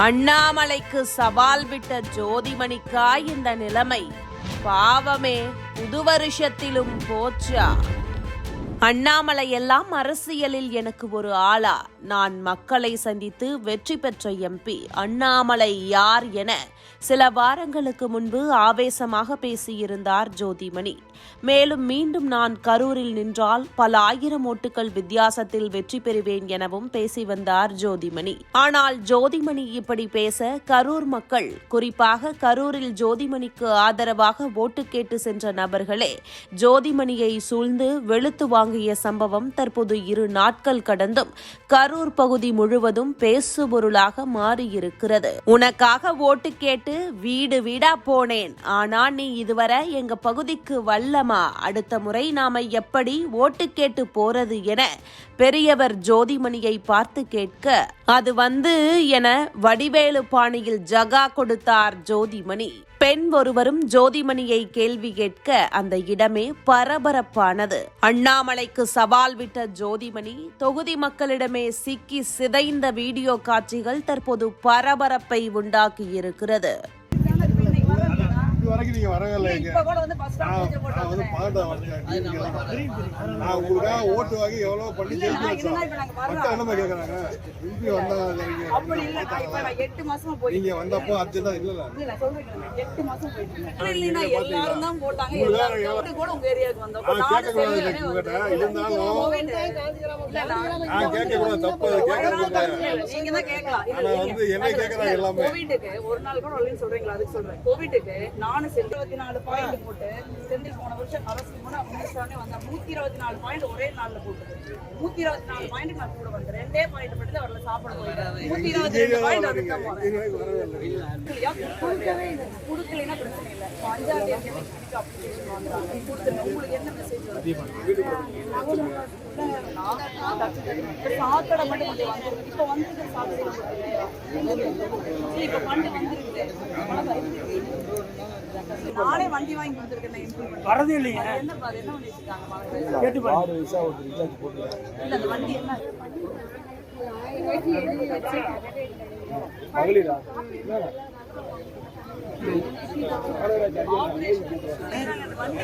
அண்ணாமலைக்கு சவால் விட்ட ஜோதிமணிக்கா இந்த நிலைமை. பாவமே புது வருஷத்திலும் போச்சா? அண்ணாமலை எல்லாம் அரசியலில் எனக்கு ஒரு ஆளா. நான் மக்களை சந்தித்து வெற்றி பெற்ற எம்பி அண்ணாமலை யார் என சில வாரங்களுக்கு முன்பு ஆவேசமாக பேசியிருந்தார் ஜோதிமணி. மேலும் மீண்டும் நான் கரூரில் நின்றால் பல ஆயிரம் ஓட்டுகள் வித்தியாசத்தில் வெற்றி பெறுவேன் எனவும் பேசி வந்தார் ஜோதிமணி. ஆனால் ஜோதிமணி இப்படி பேச கரூர் மக்கள் குறிப்பாக கரூரில் ஜோதிமணிக்கு ஆதரவாக ஓட்டு கேட்டு சென்ற நபர்களே ஜோதிமணியை சூழ்ந்து வெளுத்து வாங்கிய சம்பவம் தற்போது இரு நாட்கள் கடந்தும் கரூர் பகுதி முழுவதும் பேசுபொருளாக மாறியிருக்கிறது. உனக்காக ஓட்டு கேட்டு வீடு வீடா போனேன். ஆனா நீ இதுவரை எங்க பகுதிக்கு வல்லமா? அடுத்த முறை நாம எப்படி ஓட்டு கேட்டு போறது என பெரியவர் ஜோதிமணியை பார்த்து கேட்க அது வந்து என வடிவேலு பாணியில் ஜகா கொடுத்தார் ஜோதிமணி. பெண் ஒருவரும் ஜோதிமணியை கேள்வி கேட்க அந்த இடமே பரபரப்பானது. அண்ணாமலைக்கு சவால் விட்ட ஜோதிமணி தொகுதி மக்களிடமே சிக்கி சிதைந்த வீடியோ காட்சிகள் தற்போது பரபரப்பை உண்டாக்கியிருக்கிறது. இது வரைக்கும் நீங்க வரவே இல்லை இங்க. இப்ப கூட வந்து நான் வந்து உங்களுக்காக ஓட்டு வாங்கி எவ்வளவு பண்ணி ஜெயிச்சு வச்சேன். மக்கள் என்னமா கேக்குறாங்க? திருப்பி வந்தா நீங்க வந்தப்போ அர்ஜென்டா இல்ல இருந்தாலும் நான் நான் கேட்க தப்பு. நீங்க தான் கேட்கலாம். ஆனா இல்ல. வந்து என்னை கேட்கறாங்க எல்லாமே. கோவிட்டுக்கு ஒரு நாள் கூட வரலன்னு சொல்றீங்களா அதுக்கு சொல்றேன் கோவிட்டுக்கு செந்தில் இருபத்தி நாலு பாயிண்ட் போட்டு செந்தில் போன வருஷம் அரசு கூட மினிஸ்டரானே வந்தேன் நூத்தி இருபத்தி நாலு பாயிண்ட் ஒரே நாள்ல போட்டு நூத்தி இருபத்தி நாலு பாயிண்ட் நான் கூட வந்தேன் ரெண்டே பாயிண்ட் மட்டும் தான் வரல சாப்பிட போயிட்டேன் நூத்தி இருபத்தி ரெண்டு பாயிண்ட் வந்து. கொடுக்கலைன்னா பிரச்சனை அஞ்சாம் தேதி வீட்டுக்கு கொடுத்துருங்க. உங்களுக்கு என்ன வருது? சாக்கடை மட்டும் கொஞ்சம் சாக்கடை நானே வண்டி வாங்கி கொடுத்துருக்கேன் வரது இல்லைங்க என்ன பாரு, என்ன கேட்டு அந்த வண்டி என்ன மகளிரா அந்த வண்டி